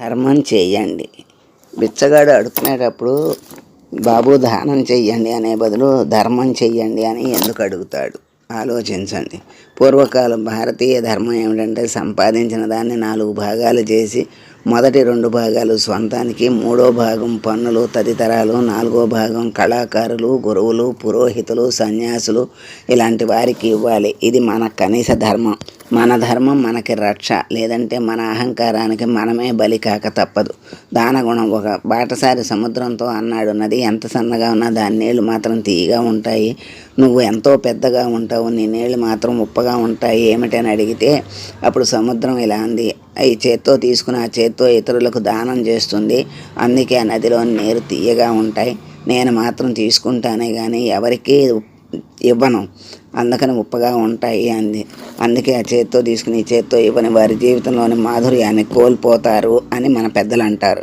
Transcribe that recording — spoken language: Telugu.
ధర్మం చేయండి. బిచ్చగాడు అడుగుతున్నప్పుడు బాబు దానం చెయ్యండి అనే బదులు ధర్మం చెయ్యండి అని ఎందుకు అడుగుతాడు? ఆలోచించండి. పూర్వకాలం భారతీయ ధర్మం ఏమిటంటే సంపాదించిన దాన్ని నాలుగు భాగాలు చేసి మొదటి రెండు భాగాలు స్వంతానికి మూడో భాగం పన్నులు తదితరాలు నాలుగో భాగం కళాకారులు గురువులు పురోహితులు సన్యాసులు ఇలాంటి వారికి ఇవ్వాలి. ఇది మన కనీస ధర్మం. మన ధర్మం మనకి రక్ష లేదంటే మన అహంకారానికి మనమే బలి కాక తప్పదు. దానగుణం ఒక బాటసారి సముద్రంతో అన్నాడు నది ఎంత సన్నగా ఉన్నా దాని నీళ్ళు మాత్రం తీయగా ఉంటాయి. నువ్వు ఎంతో పెద్దగా ఉంటావు నీ నీళ్ళు మాత్రం ఉప్పగా ఉంటాయి ఏమిటని అడిగితే అప్పుడు సముద్రం ఇలా అంది. ఈ చేత్తో తీసుకుని ఆ చేత్తో ఇతరులకు దానం చేస్తుంది. అందుకే ఆ నదిలోని నీరు తీయగా ఉంటాయి. నేను మాత్రం తీసుకుంటానే కానీ ఎవరికీ ఇవ్వను. అందుకని ఉప్పగా ఉంటాయి అంది. అందుకే ఆ చేత్తో తీసుకుని ఈ చేత్తో ఇవ్వని వారి జీవితంలోని మాధుర్యాన్ని కోల్పోతారు అని మన పెద్దలు అంటారు